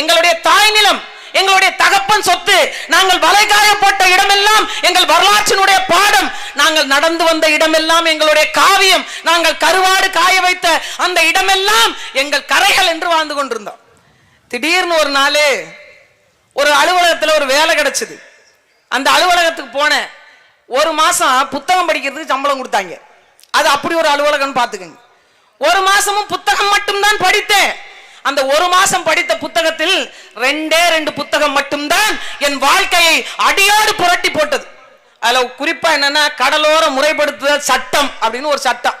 எங்களுடைய தாய் நிலம் எங்களுடைய தகப்பன் சொத்து நாங்கள் வலைகாயப்பட்ட இடமெல்லாம் எங்கள் வரலாற்றினுடைய பாடம். நாங்கள் நடந்து வந்த இடமெல்லாம் எங்களுடைய காவியம். நாங்கள் கருவாடு காய வைத்த அந்த இடமெல்லாம் எங்கள் கரைகள் என்று வாழ்ந்து கொண்டிருந்தோம். திடீர்னு ஒரு நாள் ஒரு அலுவலகத்தில் ஒரு வேலை கிடைச்சது. அந்த அலுவலகத்துக்கு போனேன். ஒரு மாசம் புத்தகம் படிக்கிறதுக்கு சம்பளம் கொடுத்தாங்க. அது அப்படி ஒரு அலுவலகம்னு பார்த்துக்கங்க. ஒரு மாசமும் புத்தகம் மட்டும்தான் படித்தேன். அந்த ஒரு மாசம் படித்த புத்தகத்தில் ரெண்டே ரெண்டு புத்தகம் மட்டும்தான் என் வாழ்க்கையை அடியோடு புரட்டி போட்டது. அதுல குறிப்பா என்னன்னா கடலோர முறைப்படுத்துதல் சட்டம் அப்படின்னு ஒரு சட்டம்.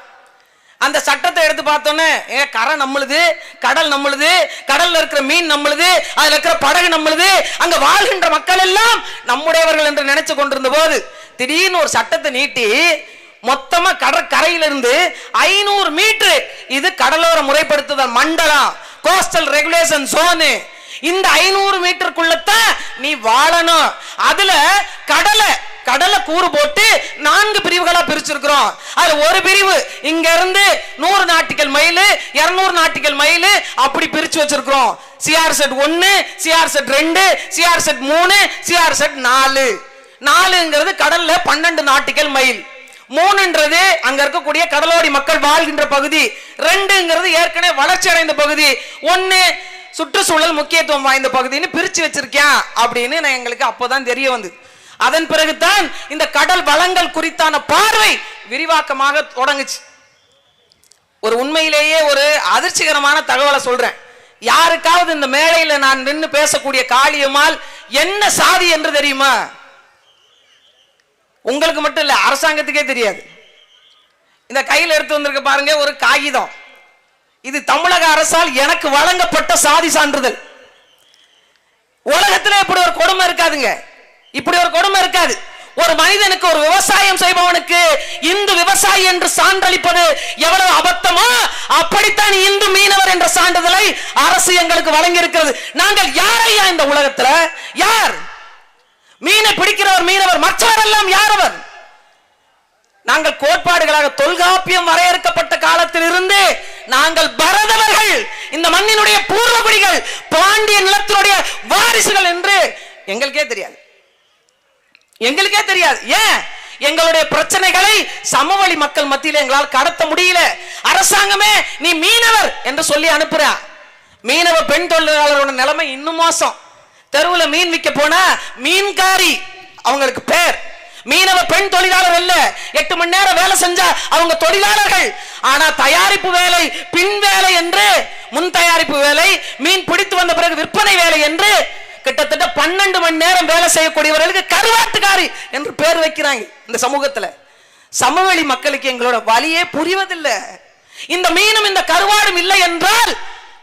அந்த சட்டத்தை எடுத்து பார்த்தோன்னே ஏ கரை நம்மளுது கடல் நம்மளுது கடல்ல இருக்கிற மீன் நம்மளுது அதுல இருக்கிற படகு நம்மளுது அங்க வாழ்கின்ற மக்கள் எல்லாம் நம்முடையவர்கள் என்று நினைச்சு கொண்டிருந்த போது திடீர்னு ஒரு சட்டத்தை நீட்டி மொத்தமா கடற்கரையிலிருந்து ஐநூறு மீட்டர் இது கடலோர முறைப்படுத்துதல் மண்டலம் கோஸ்டல் ரெகுலேஷன் ஜோனு இந்த ஐநூறு மீட்டருக்குள்ளத்தான் நீ வாழணும். அதுல கடலை கடலை கூறு போட்டு நான்கு பிரிவுகளா பிரிச்சிருக்கிறோம். அது ஒரு பிரிவு. இங்க இருந்து நூறு நாட்டிகள் மைல் இருநூறு நாட்டிகள் மைல் அப்படி பிரிச்சு வச்சிருக்கிறோம். சிஆர் செட் ஒன்னு சிஆர் செட் ரெண்டு சிஆர் செட் மூணு சிஆர் செட் நாலு. நாலுங்கிறது கடல்ல பன்னெண்டு நாட்டிகள் மைல். மூணுன்றது அங்க இருக்கக்கூடிய கடலோடி மக்கள் வாழ்கின்ற பகுதி. ரெண்டுங்கிறது ஏற்கனவே வளர்ச்சி அடைந்த பகுதி. ஒன்னு சுற்றுச்சூழல் முக்கியத்துவம் வாய்ந்த பகுதின்னு பிரிச்சு வச்சிருக்கேன் அப்படின்னு நான் எங்களுக்கு அப்போதான் தெரிய வந்தது. அதன் பிறகுதான் இந்த கடல் வளங்கள் குறித்தான பார்வை விரிவாக்கமாக தொடங்குச்சு. ஒரு உண்மையிலேயே ஒரு அதிர்ச்சிகரமான தகவலை சொல்றேன். யாருக்காவது இந்த மேடையில நான் நின்று பேசக்கூடிய காளியம்மாள் என்ன சாதி என்று தெரியுமா? உங்களுக்கு மட்டும் இல்ல அரசாங்கத்துக்கே தெரியாது. இந்த கையில் எடுத்து வந்திருக்க பாருங்க ஒரு காகிதம். இது தமிழக அரசால் எனக்கு வழங்கப்பட்ட சாதி சான்றிதழ். உலகத்துல இப்படி ஒரு கொடுமை இருக்காதுங்க. இப்படி ஒரு கொடுமை இருக்காது. ஒரு மனிதனுக்கு ஒரு விவசாயம் செய்பவனுக்கு இந்து விவசாயி என்று சான்றளிப்பது எவ்வளவு அபத்தமோ அப்படித்தான் இந்து மீனவர் என்ற சான்றிதழை அரசு எங்களுக்கு வழங்கி இருக்கிறது நாங்கள் யாரையா இந்த உலகத்துல? யார்? மீனை பிடிக்கிறவர் மீனவர் மற்றவரெல்லாம் யார் அவர் நாங்கள் கோட்பாடுகளாக தொல்காப்பியம் வரையறுக்கப்பட்ட காலத்தில் இருந்து நாங்கள் பரதவர்கள். இந்த மண்ணினுடைய பூர்வகுடிகள் பாண்டிய நிலத்தினுடைய வாரிசுகள் என்று எங்களுக்கே தெரியாது. எங்களுக்கே தெரியாது. ஏன்? எங்களுடைய பிரச்சனைகளை சமவெளி மக்கள் மத்தியில் எங்களால் கடத்த முடியல. அரசாங்கமே நீ மீனவர் என்று சொல்லி அனுப்புற. மீனவ பெண் தொழிலாளரோட நிலைமை இன்னும் மோசம். தெருவில் மீன் விற்க போனா மீன்காரி அவங்களுக்கு பேர். மீனவ பெண் தொழிலாளர் அல்ல. எட்டு மணி நேரம் வேலை செஞ்சா அவங்க தொழிலாளர்கள். ஆனா தயாரிப்பு வேலை பின் வேலை என்று முன் தயாரிப்பு வேலை மீன் பிடித்து வந்த பிறகு விற்பனை வேலை என்று கிட்டத்தட்ட பன்னெண்டு மணி நேரம் வேலை செய்யக்கூடியவர்களுக்கு கருவாட்டுக்காரி என்று பேர் வைக்கிறாங்க இந்த சமூகத்துல. சமவெளி மக்களுக்கு எங்களோட வழியே புரிவதில்லை. இந்த மீனும் இந்த கருவாடும் இல்லை என்றால்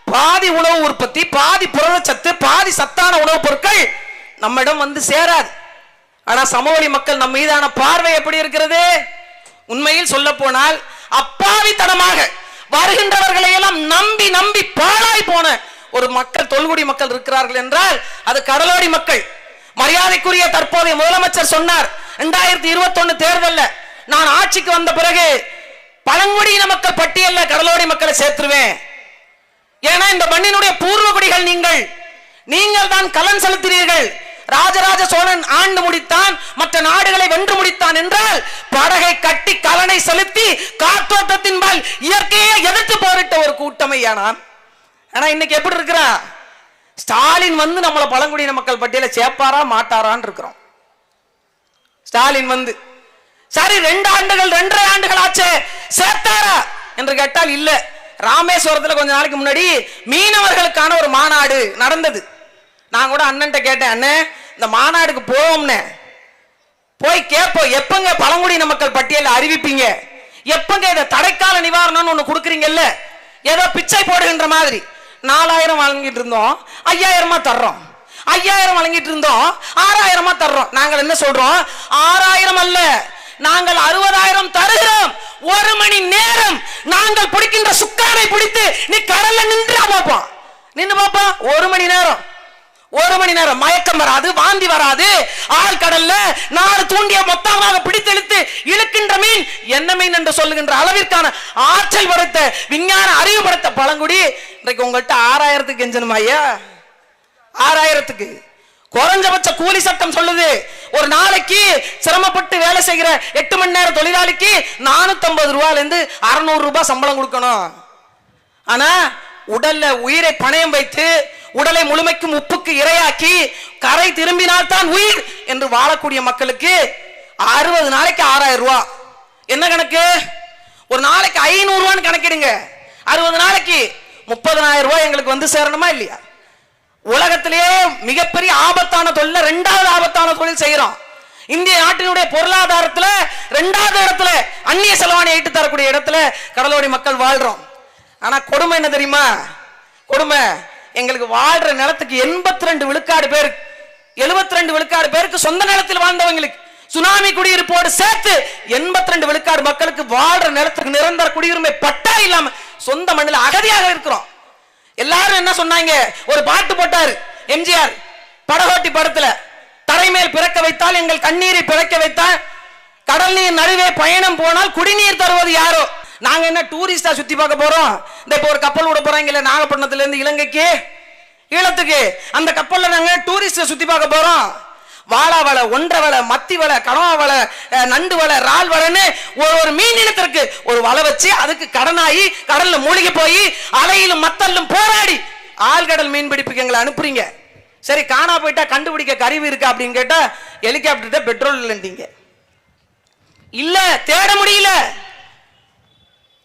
பாதி உணவு உற்பத்தி பாதி புரதச்சத்து பாதி சத்தான உணவுப் பொருட்கள் நம்மிடம் வந்து சேராது. ஆனா சமவெளி மக்கள் நம் மீதான பார்வை எப்படி இருக்கிறது? உண்மையில் சொல்ல போனால் அப்பாவித்தனமாக வருகின்றவர்களை எல்லாம் நம்பி நம்பி பாழாய் போன ஒரு மக்கள் தொல்குடி மக்கள் இருக்கிறார்கள் என்றால் அது கடலோடி மக்கள். மரியாதைக்குரிய தற்போதைய முதலமைச்சர் சொன்னார் இரண்டாயிரத்தி இருபத்தி ஒன்னு தேர்தல்ல நான் ஆட்சிக்கு வந்த பிறகு பழங்குடியின மக்கள் பட்டியலில் கடலோடி மக்களை சேர்த்துருவேன். ஏன்னா இந்த மண்ணினுடைய பூர்வகுடிகள் நீங்கள். நீங்கள் தான் கலன் செலுத்தினீர்கள். ராஜராஜ சோழன் ஆண்டு முடித்தான் மற்ற நாடுகளை வென்று முடித்தான் என்றால் படகை கட்டி கலனை செலுத்தி காத்தோட்டத்தின்பால் இயற்கையை எதிர்த்து போரிட்ட ஒரு கூட்டமையா நான்? ஆனா இன்னைக்கு எப்படி இருக்கிறான் ஸ்டாலின் வந்து நம்மளை பழங்குடியின மக்கள் பட்டியல சேர்ப்பாரா மாட்டாரான்னு இருக்கிறோம். ஸ்டாலின் வந்து சரி ரெண்டு ஆண்டுகள் ரெண்டரை ஆண்டுகள் ஆச்சு சேர்த்தாரா? என்று கேட்டால் இல்லை. ராமேஸ்வரத்தில் கொஞ்ச நாளைக்கு முன்னாடி மீனவர்களுக்கான ஒரு மாநாடு நடந்தது. நான் கூட அண்ணன்ட்ட கேட்டேன் அண்ணே இந்த மாநாடுக்கு போவோம்னே. போய் கேட்போம் எப்பங்க பழங்குடியின மக்கள் பட்டியலில் அறிவிப்பீங்க? எப்பங்க இதை தடைக்கால நிவாரணம்னு ஒன்று கொடுக்குறீங்கல்ல? ஏதோ பிச்சை போடுகின்ற மாதிரி. நாலாயிரம் வழங்கிட்டு இருந்தோம் ஐயாயிரமா தர்றோம். ஐயாயிரம் வழங்கிட்டு இருந்தோம் ஆறாயிரமா தர்றோம். நாங்கள் என்ன சொல்றோம்? ஆறாயிரம் அல்ல நாங்கள் அறுபதாயிரம் தருகிறோம். ஒரு மணி நேரம் நாங்கள் பிடிக்கின்ற சுக்கானை பிடித்து நீ கடல்ல நின்று பார்ப்போம் நின்று பார்ப்போம் ஒரு மணி நேரம். ஒரு மணி நேரம். மயக்கம் வராது வாந்தி வராது. ஆள் கடல்ல நாலு தூண்டிய மொத்தமாக பிடித்தெழுத்து இழுக்கின்ற மீன் என்ன மீன் என்று சொல்லுகின்ற அளவிற்கான ஆற்றல் படுத்த விஞ்ஞான அறிவுபடுத்த பழங்குடி. இன்றைக்கு உங்கள்கிட்ட ஆறாயிரத்துக்கு எஞ்சனுமா ஐயா? ஆறாயிரத்துக்கு. குறைஞ்சபட்ச கூலி சட்டம் சொல்லுது. ஒரு நாளைக்கு சிரமப்பட்டு வேலை செய்கிற எட்டு மணி நேரம் தொழிலாளிக்கு நானூத்தி ஐம்பது ரூபாயில இருந்து அறுநூறு ரூபாய் சம்பளம் கொடுக்கணும். ஆனா உடல்ல உயிரை பணயம் வைத்து உடலை முழுமைக்கும் உப்புக்கு இரையாக்கி கரை திரும்பினால்தான் உயிர் என்று வாழக்கூடிய மக்களுக்கு அறுபது நாளைக்கு ஆறாயிரம் ரூபாய் என்ன கணக்கு? ஒரு நாளைக்கு ஐநூறு ரூபான்னு கணக்கிடுங்க. அறுபது நாளைக்கு முப்பதனாயிரம் ரூபாய் எங்களுக்கு வந்து சேரணுமா இல்லையா? உலகத்திலேயே மிகப்பெரிய ஆபத்தான தொழில் ரெண்டாவது ஆபத்தான தொழில் செய்யறோம் இந்திய நாட்டினுடைய பொருளாதாரத்துல ரெண்டாவது இடத்துல அந்நிய செலவாணி ஈட்டு தரக்கூடிய இடத்துல கடலோடி மக்கள் வாழ்றோம். ஆனா கொடுமை என்ன தெரியுமா? கொடுமை எங்களுக்கு வாழ்ற நிலத்துக்கு எண்பத்தி ரெண்டு விழுக்காடு பேர் எழுபத்தி ரெண்டு விழுக்காடு பேருக்கு சொந்த நிலத்தில் வாழ்ந்தவங்களுக்கு சுனாமி குடியிருப்போடு சேர்த்து எண்பத்தி ரெண்டு விழுக்காடு மக்களுக்கு வாழ்ற நிலத்துக்கு நிரந்தர குடியுரிமை பட்டா இல்லாம சொந்த மண்ணில் அகதியாக இருக்கிறோம். எல்லாரும் என்ன சொன்னாங்க? ஒரு பாட்டு போட்டாரு எம்ஜிஆர். படகோட்டி படத்துல தரைமேல் பிறக்க வைத்தால் எங்கள் கண்ணீரை பிறக்க வைத்தால் கடல் நீர் நடுவே பயணம் போனால் குடிநீர் தருவது யாரோ? நாங்க என்ன டூரிஸ்டா சுத்தி பார்க்க போறோம்? இந்த இப்போ ஒரு கப்பல் விட போறாங்கல்ல நாகப்பட்டினத்துல இருந்து இலங்கைக்கு ஈழத்துக்கு. அந்த கப்பல்ல நாங்க டூரிஸ்ட சுத்தி பார்க்க போறோம். வாழா வலை ஒன்றை வலை மத்தி வலை கனவா வலை நண்டு வலை இறால் வலைன்னு ஒரு ஒரு மீன் இனத்திற்கு ஒரு வலை வச்சு அதுக்கு கடனாகி கடல்ல மூழ்கி போய் அலையிலும் மத்தல்லும் போராடி ஆழ்கடல் மீன் பிடிப்புக்கு எங்களை அனுப்புறீங்க. சரி காணா போயிட்டா கண்டுபிடிக்க கருவி இருக்கா அப்படின்னு கேட்டா ஹெலிகாப்டர்கிட்ட பெட்ரோல் இல்லைன்றீங்க இல்ல தேட முடியல.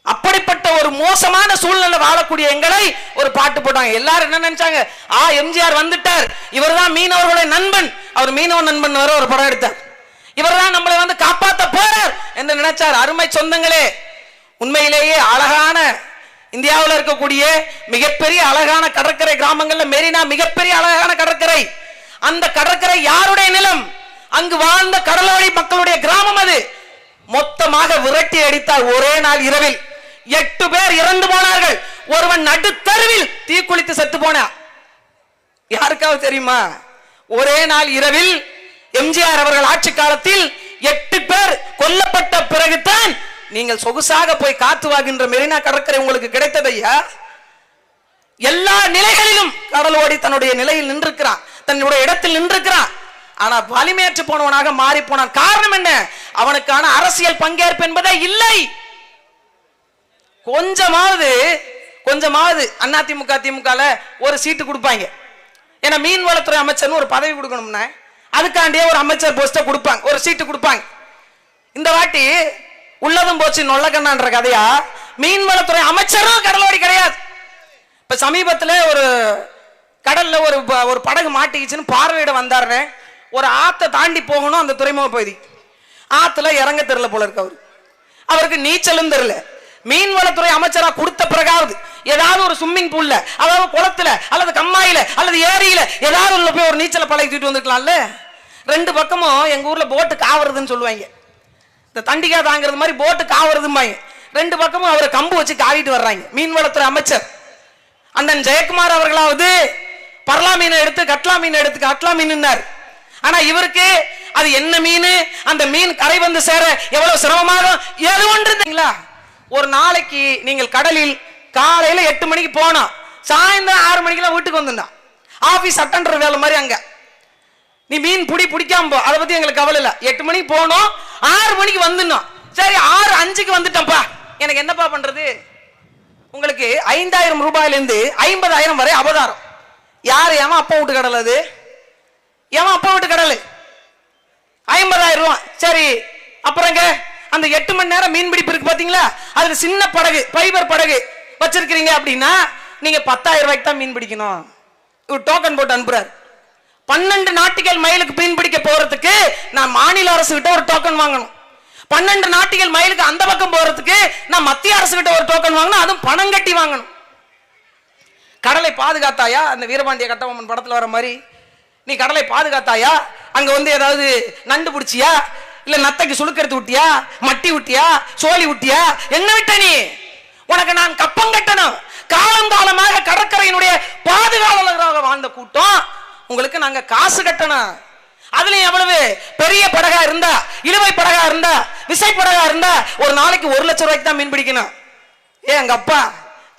அப்படிப்பட்ட ஒரு மோசமான சூழ்நிலை வாழக்கூடிய எங்களை ஒரு பாட்டு போட்டாங்க. எல்லாரும் என்ன நினைச்சாங்க? ஆ எம்ஜிஆர் வந்துட்டார். இவர்தான் மீனவர்களுடைய நண்பன். அவர் மீனவ நண்பன் வர ஒரு படம் எடுத்தார். இவர்தான் நம்மளை வந்து காப்பாத்த போறார் என்று நினைச்சார். அருமை சொந்தங்களே உண்மையிலேயே அழகான இந்தியாவில் இருக்கக்கூடிய மிகப்பெரிய அழகான கடற்கரை கிராமங்கள்ல மெரினா மிகப்பெரிய அழகான கடற்கரை. அந்த கடற்கரை யாருடைய நிலம்? அங்கு வாழ்ந்த கடலோடி மக்களுடைய கிராமம் அது. மொத்தமாக விரட்டி அடித்தார் ஒரே நாள் இரவில். எட்டு பேர் இறந்து போனார்கள். ஒருவன் நடுத்தருவில் தீக்குளித்து செத்து போன யாருக்காவது தெரியுமா? ஒரே நாள் இரவில் எம்ஜிஆர் அவர்கள் ஆட்சி காலத்தில் எட்டு பேர் கொல்லப்பட்ட பிறகுதான் நீங்கள் சொகுசாக போய் காத்து வாகின்ற மெரினா கடற்கரை உங்களுக்கு கிடைத்ததையா எல்லா நிலைகளிலும் கடலோடி தன்னுடைய நிலையில் நின்றிருக்கிறான். தன்னுடைய இடத்தில் நின்றிருக்கிறான். ஆனா வலிமையற்று போனவனாக மாறி போனான். காரணம் என்ன? அவனுக்கான அரசியல் பங்கேற்பு என்பதே இல்லை. கொஞ்சமாவது கொஞ்சமாவது அண்ணா திமுக திமுகல ஒரு சீட்டு கொடுப்பாங்க. ஏன்னா மீன்வளத்துறை அமைச்சர்னு ஒரு பதவி கொடுக்கணும்னா. அதுக்காண்டியே ஒரு அமைச்சர் போஸ்ட்டை கொடுப்பாங்க. ஒரு சீட்டு கொடுப்பாங்க. இந்த வாட்டி உள்ளதும் போச்சு நொல்லக்கண்ணான்ற கதையா? மீன்வளத்துறை அமைச்சரும் கடலோடி கிடையாது. இப்ப சமீபத்தில் ஒரு கடல்ல ஒரு ப- ஒரு படகு மாட்டிக்கிச்சுன்னு பார்வையிட வந்தாருன்னு ஒரு ஆத்தை தாண்டி போகணும் அந்த துறைமுக பகுதி. ஆத்துல இறங்க தெரியல போல இருக்கு அவரு. அவருக்கு நீச்சலும் தெரியல. மீன்வளத்துறை அமைச்சரா கொடுத்த பிறகாவது ஏதாவது ஒரு ஸ்விம்மிங் பூல்ல அதாவது குளத்துல அல்லது கம்மாயில அல்லது ஏரியில ஏதாவது உள்ள போய் ஒரு நீச்சலை பழகி தூக்கிட்டு வந்துக்கலாம்ல ரெண்டு பக்கமும் எங்க ஊர்ல போட்டு காவுறதுன்னு சொல்லுவாங்க. இந்த தண்டிகா தாங்கிறது மாதிரி போட்டு காவறதும்பாங்க. ரெண்டு பக்கமும் அவரை கம்பு வச்சு காவிட்டு வர்றாங்க. மீன்வளத்துறை அமைச்சர் அண்ணன் ஜெயக்குமார் அவர்களாவது பரலா மீனை எடுத்து கட்லா மீன் எடுத்து கட்லா மீன்னார் ஆனா இவருக்கு அது என்ன மீன் அந்த மீன் கரை வந்து சேர எவ்வளவு சிரமமாக எது ஒன்றுங்களா ஒரு நாளைக்கு நீங்கள் கடலில் காலையில எட்டு மணிக்கு போனோம் சாயந்தரம் ஆறு மணிக்கெல்லாம் வீட்டுக்கு வந்துட்டான் ஆபீஸ் அட்டன்ற வேலை மாதிரி அங்க. நீ மீன் பிடி பிடிக்காம போ அதை பத்தி எங்களுக்கு கவலை இல்லை. எட்டு மணிக்கு போனோம் ஆறு மணிக்கு வந்துடணும் சரி ஆறு அஞ்சுக்கு வந்துட்டோம்ப்பா எனக்கு என்னப்பா பண்றது? உங்களுக்கு ஐந்தாயிரம் ரூபாயிலிருந்து ஐம்பதாயிரம் வரை அபதாரம் யார் ஏமா அப்பா வீட்டு கடல் அது? ஏமா அப்பா வீட்டு கடல்? ஐம்பதாயிரம் ரூபா. சரி அப்புறங்க அந்த எட்டு மணி நேரம் மீன் பிடிப்பு இருக்கு பாத்தீங்களா? அதுல சின்ன படகு ஃபைபர் படகு வச்சிருக்கிறீங்க அப்படின்னா நீங்க பத்தாயிரம் ரூபாய்க்கு தான் மீன் பிடிக்கணும். இவர் டோக்கன் போட்டு அனுப்புறாரு. பன்னெண்டு நாட்டிகள் மைலுக்கு மீன் பிடிக்க போறதுக்கு நான் மாநில அரசு கிட்ட ஒரு டோக்கன் வாங்கணும். பன்னெண்டு நாட்டிகள் மைலுக்கு அந்த பக்கம் போறதுக்கு நான் மத்திய அரசு கிட்ட ஒரு டோக்கன் வாங்கணும் அதுவும் பணம் கட்டி வாங்கணும். கடலை பாதுகாத்தாயா? அந்த வீரபாண்டிய கட்டபொம்மன் படத்தில் வர மாதிரி. நீ கடலை பாதுகாத்தாயா? அங்கே வந்து ஏதாவது நண்டு பிடிச்சியா? இல்ல நத்தைக்கு சுளுக்கெடுத்து விட்டியா? மட்டி விட்டியா? சோழி விட்டியா? என்ன விட்ட நீ? உனக்கு நான் கப்பம் கட்டணும். காலம் காலமாக கடற்கரையினுடைய பாதுகாவலராக வாழ்ந்த கூட்டம். உங்களுக்கு நாங்க காசு கட்டணும். அதுலயும் எவ்வளவு? பெரிய படகா இருந்தா இழுவை படகா இருந்தா விசை படகா இருந்தா ஒரு நாளைக்கு ஒரு லட்சம் ரூபாய்க்கு தான் மீன் பிடிக்கணும். ஏ எங்க அப்பா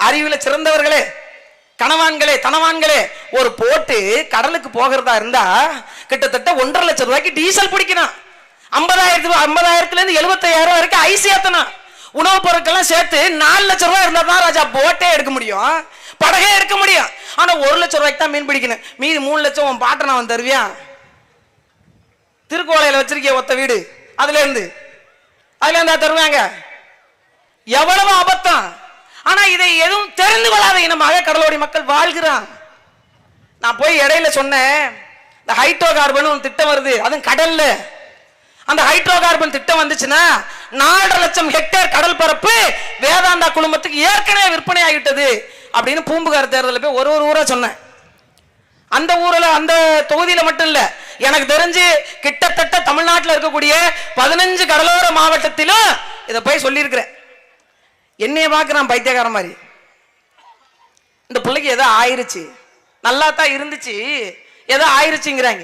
அறிவுல சிறந்தவர்களே கணவான்களே தனவான்களே ஒரு போட்டு கடலுக்கு போகிறதா இருந்தா கிட்டத்தட்ட ஒன்றரை லட்சம் ரூபாய்க்கு டீசல் பிடிக்கணும். ஐம்பதாயிரத்து ஐம்பதாயிரத்துல இருந்து எழுபத்தாயிரம் வரைக்கும் ஐசி ஏத்தணும். உணவுப் பொருட்கள்லாம் சேர்த்து நாலு லட்சம் ரூபாய் இருந்தால் தான் ராஜா போட்டே எடுக்க முடியும். படகே எடுக்க முடியும். ஆனால் ஒரு லட்சம் ரூபாய்க்கு தான் மீன் பிடிக்கணும். மீதி மூணு லட்சம் உன் பாட்டை அவன் தருவியா? திருக்கோளையில் வச்சிருக்கிய ஒத்த வீடு. அதுலேருந்து. அதுலேருந்து அதை தருவாங்க. எவ்வளவு அபத்தம். ஆனா இதை எதுவும் தெரிந்து கொள்ளாத இனமாக கடலோடி மக்கள் வாழ்கிறான். நான் போய் இடையில சொன்னேன். இந்த ஹைட்ரோ கார்பன் ஒன்று திட்டம் வருது. அதுவும் கடல்ல. அந்த ஹைட்ரோ கார்பன் திட்டம் வந்துச்சுன்னா நாலரை லட்சம் ஹெக்டேர் கடல் பரப்பு வேதாந்தா குழுமத்துக்கு ஏற்கனவே விற்பனை ஆகிட்டது அப்படின்னு பூம்புகார் தேர்தலில் போய் ஒரு ஒரு ஊரா சொன்னேன். அந்த ஊரில் அந்த தொகுதியில் மட்டும் இல்லை எனக்கு தெரிஞ்சு கிட்டத்தட்ட தமிழ்நாட்டில் இருக்கக்கூடிய பதினஞ்சு கடலோர மாவட்டத்திலும் இதை போய் சொல்லியிருக்கிறேன். என்னைய பார்க்குறான் பைத்தியக்காரன் மாதிரி. இந்த பிள்ளைக்கு ஏதோ ஆயிருச்சு. நல்லா தான் இருந்துச்சு. ஏதோ ஆயிருச்சுங்கிறாங்க.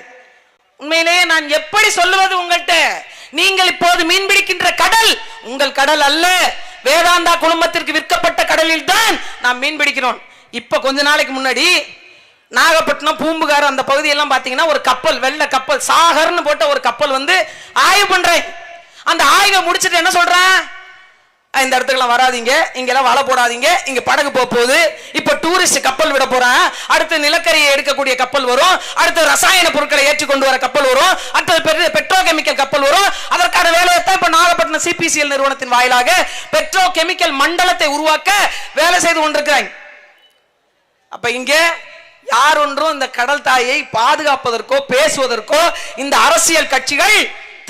உண்மையிலேயே நான் எப்படி சொல்லுவது உங்கள்கிட்ட நீங்கள் இப்போது மீன் பிடிக்கின்ற கடல் உங்கள் கடல் அல்ல. வேதாந்தா குடும்பத்திற்கு விற்கப்பட்ட கடலில் தான் நாம் மீன் பிடிக்கிறோம். இப்ப கொஞ்ச நாளைக்கு முன்னாடி நாகப்பட்டினம் பூம்புகார் அந்த பகுதியெல்லாம் பார்த்தீங்கன்னா ஒரு கப்பல் வெள்ளை கப்பல் சாகர்னு போட்ட ஒரு கப்பல் வந்து ஆய்வு பண்றேன். அந்த ஆய்வை முடிச்சுட்டு என்ன சொல்றேன்? இந்த இடத்துக்குலாம் வராதீங்க. இங்கெல்லாம் வலை போடாதீங்க. இங்க படகு போக போகுது. இப்ப டூரிஸ்ட் கப்பல் விட போறேன். அடுத்து நிலக்கரியை எடுக்கக்கூடிய கப்பல் வரும். அடுத்து ரசாயன பொருட்களை ஏற்றி கொண்டு வர கப்பல் வரும். அடுத்தது பெரிய பெட்ரோ கெமிக்கல் கப்பல் வரும். அதற்கான வேலையை தான் இப்ப நாகப்பட்டினம் சிபிசிஎல் நிறுவனத்தின் வாயிலாக பெட்ரோ கெமிக்கல் மண்டலத்தை உருவாக்க வேலை செய்து கொண்டிருக்கிறாங்க. அப்ப இங்க யார் ஒன்றும் இந்த கடல் தாயை பாதுகாப்பதற்கோ பேசுவதற்கோ இந்த அரசியல் கட்சிகள்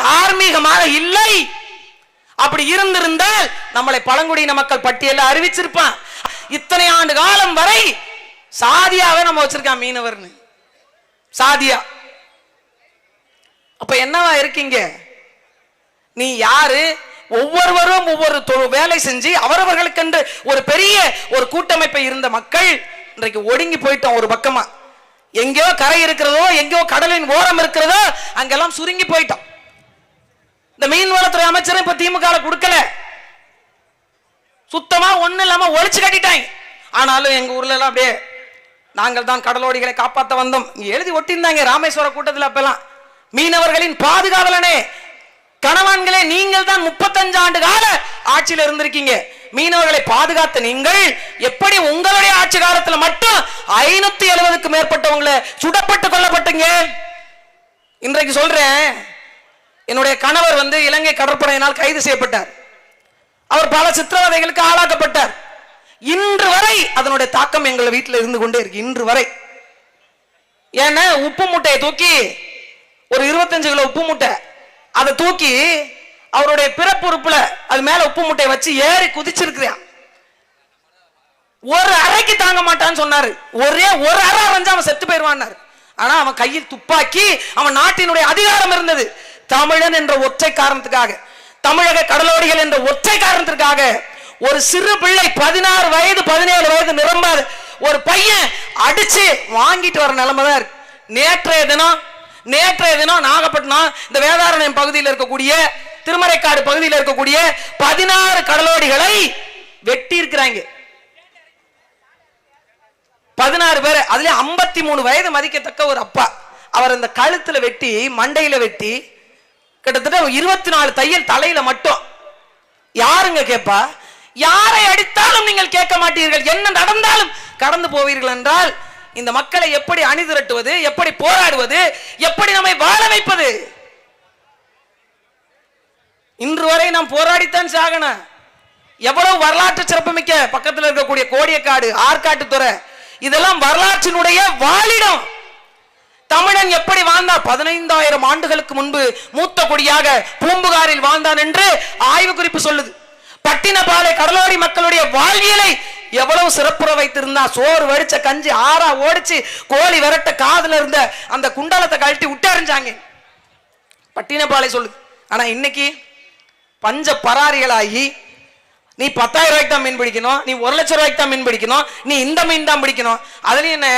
தார்மீகமாக இல்லை. அப்படி இருந்திருந்தால் நம்மளை பழங்குடியின மக்கள் பட்டியலில் அறிவிச்சிருப்பான். இத்தனை ஆண்டு காலம் வரை சாதியாவே நம்ம வச்சிருக்கான் மீனவர்னு. சாதியா. அப்ப என்னவா இருக்கீங்க? நீ யாரு? ஒவ்வொருவரும் ஒவ்வொரு தொ- வேலை செஞ்சு அவரவர்களுக்கென்று ஒரு பெரிய ஒரு கூட்டமைப்பை இருந்த மக்கள் இன்றைக்கு ஒடுங்கி போயிட்டோம் ஒரு பக்கமா. எங்கேயோ கரை இருக்கிறதோ எங்கேயோ கடலின் ஓரம் இருக்கிறதோ அங்கெல்லாம் சுருங்கி போயிட்டோம். இந்த மீன்வளத்துறை அமைச்சரும் இப்ப திமுக கொடுக்கல. சுத்தமா ஒண்ணு இல்லாம ஒழிச்சு கட்டிட்டாங்க. ஆனாலும் எங்க ஊர்ல எல்லாம் அப்படியே நாங்கள் தான் கடலோடிகளை காப்பாத்த வந்தோம். எழுதி ஒட்டியிருந்தாங்க ராமேஸ்வர கூட்டத்தில் அப்பெல்லாம். மீனவர்களின் பாதுகாவலனே கணவான்களே நீங்கள் தான் முப்பத்தஞ்சு ஆண்டு கால ஆட்சியில் இருந்திருக்கீங்க. மீனவர்களை பாதுகாத்த நீங்கள் எப்படி உங்களுடைய ஆட்சி காலத்துல மட்டும் ஐநூத்தி எழுபதுக்கு மேற்பட்டவங்களை சுடப்பட்டு கொல்லப்பட்டீங்க? இன்றைக்கு சொல்றேன் என்னுடைய கணவர் வந்து இலங்கை கடற்படையினால் கைது செய்யப்பட்டார். அவர் பல சித்திரவதைகளுக்கு ஆளாக்கப்பட்டார். இன்று வரை அதனுடைய தாக்கம் எங்கள் வீட்டில் இருந்து கொண்டே இருக்கு. இன்று வரை. ஏன்னா உப்பு மூட்டையை தூக்கி ஒரு இருபத்தஞ்சு கிலோ உப்பு மூட்டை அதை தூக்கி அவருடைய பிறப்பு உறுப்புல அது மேல உப்பு மூட்டையை வச்சு ஏறி குதிச்சிருக்கிறான். ஒரு அறைக்கு தாங்க மாட்டான்னு சொன்னாரு. ஒரே ஒரு அறை அரைஞ்சு அவன் செத்து போயிடுவான்னாரு. ஆனா அவன் கையில் துப்பாக்கி அவன் நாட்டினுடைய அதிகாரம் இருந்தது. தமிழன் என்ற ஒற்றை காரணத்துக்காக தமிழக கடலோடிகள் என்ற ஒற்றை காரணத்திற்காக ஒரு சிறு பிள்ளை பதினாறு வயது பதினேழு வயது நிரம்பாது ஒரு பையன் அடிச்சு வாங்கிட்டு வர நிலைமை தான் இருக்கு. நேற்றைய தினம் நேற்றைய தினம் நாகப்பட்டினம் இந்த வேதாரண்யம் பகுதியில் இருக்கக்கூடிய திருமறைக்காடு பகுதியில் இருக்கக்கூடிய பதினாறு கடலோடிகளை வெட்டி இருக்கிறாங்க பதினாறு பேர் அதுல ஐம்பத்தி மூணு வயது மதிக்கத்தக்க ஒரு அப்பா. அவர் இந்த கழுத்துல வெட்டி மண்டையில வெட்டி கிட்டத்தட்ட இருபத்தி நாலு தையல் தலையில மட்டும். யாருங்க கேப்பா? யாரை அடித்தாலும் நீங்கள் கேட்க மாட்டீர்கள். என்ன நடந்தாலும் கடந்து போவீர்கள் என்றால் இந்த மக்களை எப்படி அணிதிரட்டுவது எப்படி போராடுவது எப்படி நம்மை வாழ வைப்பது? இன்று வரை நாம் போராடித்தான் சாகணும் எவ்வளவு வரலாற்று சிறப்புமிக்க பக்கத்தில் இருக்கக்கூடிய கோடியக்காடு ஆற்காட்டுத்துறை இதெல்லாம் வரலாற்றினுடைய வாழிடம் தமிழன் எப்படி வாழ்ந்தான் பதினைந்தாயிரம் ஆண்டுகளுக்கு முன்பு மூத்த கொடியாக பூம்புகாரில் வாழ்ந்தான் என்று ஆய்வு குறிப்பு சொல்லுது. பட்டினப்பாலை கடலோடி மக்களுடைய வாழ்வியலை எவ்வளவு சிறப்புற வைத்திருந்தா? சோறு வடிச்ச கஞ்சி ஆறா ஓடிச்சு கோழி விரட்ட காதுல இருந்த அந்த குண்டலத்தை கழட்டி விட்டறிஞ்சாங்க பட்டினப்பாலை சொல்லுது. ஆனா இன்னைக்கு பஞ்ச பராரிகளாகி நீ பத்தாயிரம் ரூபாய்க்கு தான் மீன் பிடிக்கணும் நீ ஒரு லட்சம் ரூபாய்க்கு தான் மீன் பிடிக்கணும் நீ இந்த மீன் தான் பிடிக்கணும். அதுலயும் என்ன?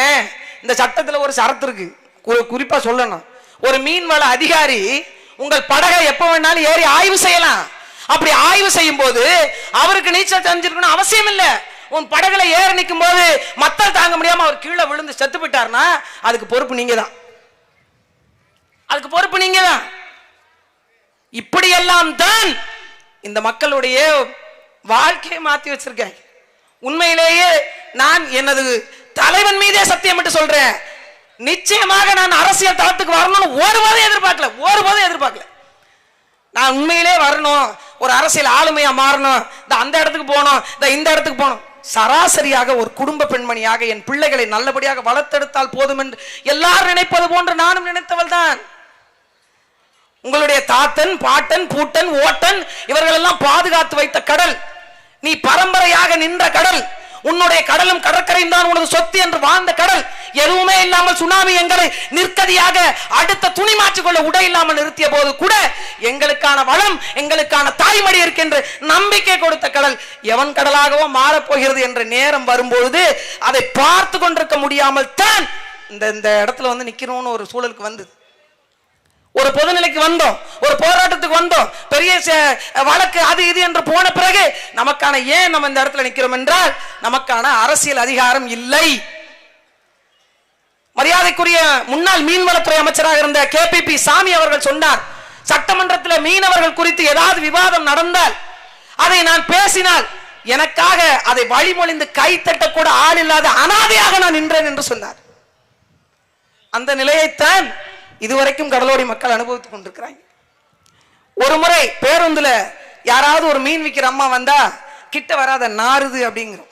இந்த சட்டத்துல ஒரு சரத்து இருக்கு. கு- குறிப்பா சொல்லணும். ஒரு மீன்வள அதிகாரி உங்கள் படகை எப்ப வேணாலும் ஏறி ஆய்வு செய்யலாம். அப்படி ஆய்வு செய்யும் போது அவருக்கு நீச்சல் தெரிஞ்சிருக்கணும் அவசியம் இல்லை. உன் படகுல ஏறி நிற்கும் போது மக்கள் தாங்க முடியாம அவர் கீழே விழுந்து செத்து போயிட்டார்னா அதுக்கு பொறுப்பு நீங்க தான் அதுக்கு பொறுப்பு நீங்க தான் இப்படியெல்லாம் தான் இந்த மக்களுடைய வாழ்க்கையை மாத்தி வச்சிருக்காங்க. உண்மையிலேயே நான் எனது தலைவன் மீதே சத்தியம் என்று சொல்றேன். நிச்சயமாக நான் அரசியல் தளத்துக்கு வரணும்னு ஒருபோதும் எதிர்பார்க்கல ஒருபோதும் எதிர்பார்க்கல. நான் உண்மையிலே வரணும் ஒரு அரசியல் ஆளுமையா மாறணும் இந்த அந்த இடத்துக்கு போகணும் இந்த இந்த இடத்துக்கு போகணும். சராசரியாக ஒரு குடும்ப பெண்மணியாக என் பிள்ளைகளை நல்லபடியாக வளர்த்தெடுத்தால் போதும் என்று எல்லாரும் நினைப்பது போன்று நானும் நினைத்தவள் தான். உங்களுடைய தாத்தன் பாட்டன் பூட்டன் ஓட்டன் இவர்கள் எல்லாம் பாதுகாத்து வைத்த கடல் நீ பரம்பரையாக நின்ற கடல். உன்னுடைய கடலும் கடற்கரையும் தான் உனது சொத்து என்று வாழ்ந்த கடல். எதுவுமே இல்லாமல் சுனாமி எங்களை நிற்கதியாக அடுத்த துணி மாற்றிக்கொள்ள உடை இல்லாமல் நிறுத்திய போது கூட எங்களுக்கான வளம் எங்களுக்கான தாய்மடி இருக்கின்ற நம்பிக்கை கொடுத்த கடல் எவன் கடலாகவோ மாறப்போகிறது என்ற நேரம் வரும்பொழுது அதை பார்த்து கொண்டிருக்க முடியாமல் தான் இந்த இந்த இடத்துல வந்து நிக்கணும்னு ஒரு சூழலுக்கு வந்தது. ஒரு பொதுநிலைக்கு வந்தோம் ஒரு போராட்டத்துக்கு வந்தோம் பெரிய வழக்கு அது இது என்று போன பிறகு நமக்கான ஏன் நம்ம இந்த இடத்துல நிற்கிறோம் என்றால் நமக்கான அரசியல் அதிகாரம் இல்லை. மரியாதைக்குரிய முன்னாள் மீன்வளத்துறை அமைச்சராக இருந்த கே பிபி சாமி அவர்கள் சொன்னார் சட்டமன்றத்தில் மீனவர்கள் குறித்து ஏதாவது விவாதம் நடந்தால் அதை நான் பேசினால் எனக்காக அதை வழிமொழிந்து கை தட்டக்கூட ஆள் இல்லாத அனாதையாக நான் நின்றேன் என்று சொன்னார். அந்த நிலையைத்தான் இதுவரைக்கும் கடலோடி மக்கள் அனுபவித்துக் கொண்டிருக்கிறாங்க. ஒரு முறை பேருந்துல யாராவது ஒரு மீன் விற்கிற அம்மா வந்தா கிட்ட வராத நாறுது அப்படிங்கிறோம்.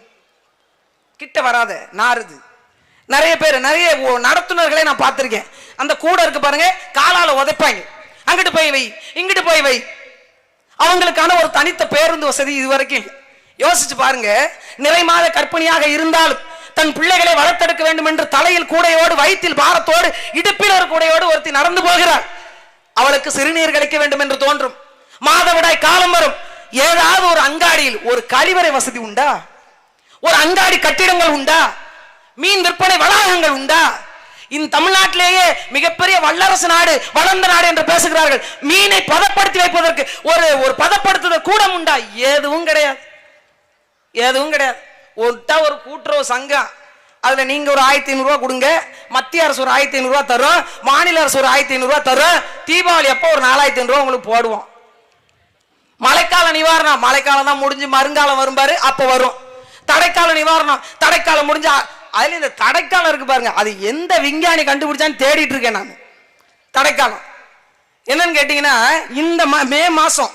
கிட்ட வராத நாறுது. நிறைய பேர் நிறைய ஓ- நடத்துனர்களை நான் பார்த்துருக்கேன். அந்த கூட இருக்கு பாருங்க காலால உதைப்பாங்க. அங்கிட்டு போய் வை இங்கிட்டு போய் வை. அவங்களுக்கான ஒரு தனித்த பேருந்து வசதி இதுவரைக்கும் இல்லை. யோசிச்சு பாருங்க நிறை மாத கற்பனையாக இருந்தாலும் தன் பிள்ளைகளை வளர்த்தெடுக்க வேண்டும் என்று தலையில் கூடையோடு வயிற்றில் பாரத்தோடு இடுப்பில் ஒரு கூடையோடு ஒருத்தி நடந்து போகிறாள். அவளுக்கு சிறுநீர் கிடைக்க வேண்டும் என்று தோன்றும். மாதவிடாய் காலம் வரும். ஏதாவது ஒரு அங்காடியில் ஒரு கழிவறை வசதி உண்டா? ஒரு அங்காடி கட்டிடங்கள் உண்டா? மீன் விற்பனை வளாகங்கள் உண்டா? இந்த தமிழ்நாட்டிலேயே மிகப்பெரிய வல்லரசு நாடு வளர்ந்த நாடு என்று பேசுகிறார்கள். மீனை பதப்படுத்தி வைப்பதற்கு ஒரு ஒரு பதப்படுத்துதல் கூடம் உண்டா? எதுவும் கிடையாது. எதுவும் கிடையாது. ஒட்டா ஒரு கூட்டுறவு சங்கம். அதுல நீங்க ஒரு ஆயிரத்தி ஐநூறுரூவா கொடுங்க மத்திய அரசு ஒரு ஆயிரத்தி ஐநூறுரூவா தரும் மாநில அரசு ஒரு ஆயிரத்தி ஐநூறு தரும் தீபாவளி அப்போ ஒரு நாலாயிரத்தி ஐநூறுரூவா உங்களுக்கு போடுவோம். மழைக்கால நிவாரணம் மழைக்காலம் தான் முடிஞ்சு மறுங்காலம் வரும்பாரு அப்போ வரும். தடைக்கால நிவாரணம் தடைக்காலம் முடிஞ்சா அதுல இந்த தடைக்காலம் இருக்கு பாருங்க அது எந்த விஞ்ஞானி கண்டுபிடிச்சான்னு தேடிட்டு இருக்கேன் நான். தடைக்காலம். என்னன்னு கேட்டீங்கன்னா இந்த மா- மே மாசம்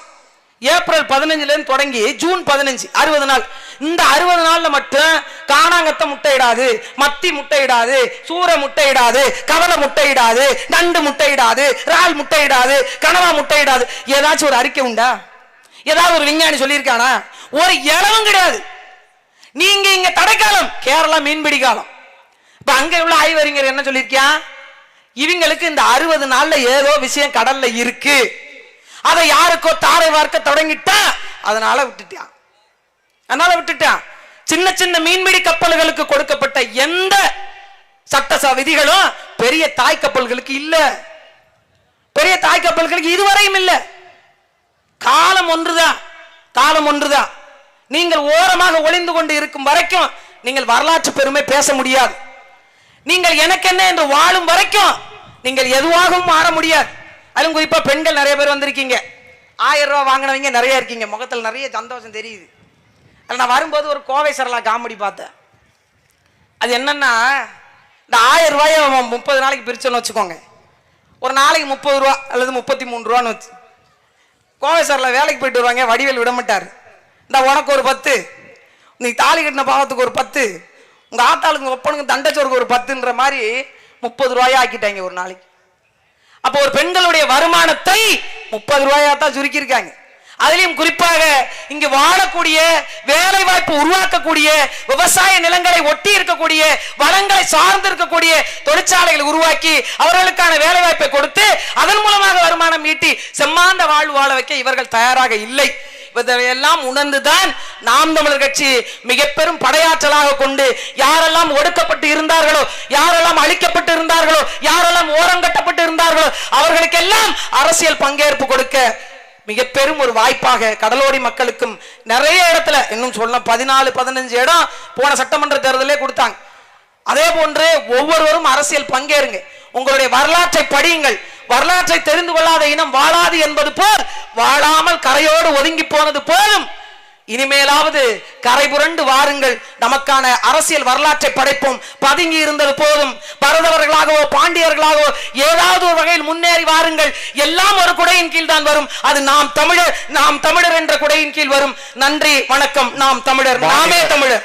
ஏப்ரல் பதினஞ்சுலேருந்து தொடங்கி ஜூன் பதினஞ்சு அறுபது நாள். இந்த அறுபது நாளில் மட்டும் காணாங்கத்த முட்டையிடாது மத்தி முட்டையிடாது சூரை முட்டையிடாது கவலை முட்டையிடாது நண்டு முட்டையிடாது இறால் முட்டையிடாது கனவா முட்டையிடாது. ஏதாச்சும் ஒரு அறிக்கை உண்டா? ஏதாவது ஒரு விஞ்ஞானி சொல்லியிருக்கானா? ஒரு இளவும் கிடையாது. நீங்க இங்க தடைக்காலம் கேரளா மீன்பிடி காலம். இப்ப அங்க உள்ள ஆய்வறிஞர் என்ன சொல்லியிருக்கியா? இவங்களுக்கு இந்த அறுபது நாள்ல ஏதோ விஷயம் கடல்ல இருக்கு. அதை யாருக்கோ தாரை வார்க்க தொடங்கிட்டா அதனால விட்டுட்டான் அதனால விட்டுட்டான் சின்ன சின்ன மீன்பிடி கப்பல்களுக்கு கொடுக்கப்பட்ட எந்த சட்ட ச- விதிகளும் பெரிய தாய் கப்பல்களுக்கு இல்ல. பெரிய தாய் கப்பல்களுக்கு இதுவரையும் இல்ல. காலம் ஒன்றுதான் காலம் ஒன்றுதான் நீங்கள் ஓரமாக ஒளிந்து கொண்டு இருக்கும் வரைக்கும் நீங்கள் வரலாற்று பெருமை பேச முடியாது. நீங்கள் எனக்கு என்ன என்று வாழும் வரைக்கும் நீங்கள் எதுவாகவும் மாற முடியாது. அதுவும் குறிப்பா பெண்கள் நிறைய பேர் வந்திருக்கீங்க. ஆயிரம் ரூபா வாங்கினவங்க நிறைய இருக்கீங்க. முகத்தில் நிறைய சந்தோஷம் தெரியுது. அதில் நான் வரும்போது ஒரு கோவை சரலா காமெடி பார்த்தேன். அது என்னன்னா இந்த ஆயிரம் ரூபாயை அவன் முப்பது நாளைக்கு பிரிச்சோன்னு வச்சுக்கோங்க. ஒரு நாளைக்கு முப்பது ரூபா அல்லது முப்பத்தி மூணு ரூபான்னு வச்சு. கோவை சரலா வேலைக்கு போயிட்டு வருவாங்க வடிவேல் விட மாட்டார். இந்த உனக்கு ஒரு பத்து நீ தாலி கட்டின பாவத்துக்கு ஒரு பத்து உங்கள் ஆத்தாளுக்கு ஒப்பனுக்கு தண்டச்சோருக்கு ஒரு பத்துன்ற மாதிரி முப்பது ரூபாயா ஆக்கிட்டாங்க ஒரு நாளைக்கு. அப்போ ஒரு பெண்களுடைய வருமானத்தை முப்பது ரூபாயா தான் சுருக்கியிருக்காங்க. அதிலையும் குறிப்பாக இங்கு வாழக்கூடிய வேலை வாய்ப்பு உருவாக்கக்கூடிய விவசாய நிலங்களை ஒட்டி இருக்கக்கூடிய வளங்களை சார்ந்து இருக்கக்கூடிய தொழிற்சாலைகளை உருவாக்கி அவர்களுக்கான வேலை வாய்ப்பை கொடுத்து அதன் மூலமாக வருமானம் ஈட்டி செம்மாந்த வாழ்வு வாழ வைக்க இவர்கள் தயாராக இல்லை. இதையெல்லாம் உணர்ந்துதான் நாம் தமிழர் கட்சி மிக பெரும் படையாற்றலாக கொண்டு யாரெல்லாம் ஒடுக்கப்பட்டு இருந்தார்களோ யாரெல்லாம் அழிக்கப்பட்டு இருந்தார்களோ யாரெல்லாம் ஓரம் கட்டப்பட்டு இருந்தார்களோ அவர்களுக்கெல்லாம் அரசியல் பங்கேற்பு கொடுக்க மிக பெரும் ஒரு வாய்ப்பாக கடலோடி மக்களுக்கும் நிறைய இடத்துல இன்னும் சொல்ல பதினாலு பதினஞ்சு இடம் போன சட்டமன்ற தேர்தலே கொடுத்தாங்க. அதே போன்று ஒவ்வொருவரும் அரசியல் பங்கேறுங்க. உங்களுடைய வரலாற்றை படியுங்கள். வரலாற்றை தெரிந்து கொள்ளாத இனம் வாழாது என்பது போல் வாழாமல் கரையோடு ஒதுங்கி போனது போலும். இனிமேலாவது கரை புரண்டு வாருங்கள். நமக்கான அரசியல் வரலாற்றை படைப்போம். பதுங்கி இருந்தது போதும். பரதவர்களாகவோ பாண்டியர்களாகவோ ஏதாவது ஒரு வகையில் முன்னேறி வாருங்கள். எல்லாம் ஒரு குடையின் கீழ் தான் வரும். அது நாம் தமிழர் நாம் தமிழர் என்ற குடையின் கீழ் வரும். நன்றி வணக்கம். நாம் தமிழர் நாமே தமிழர்.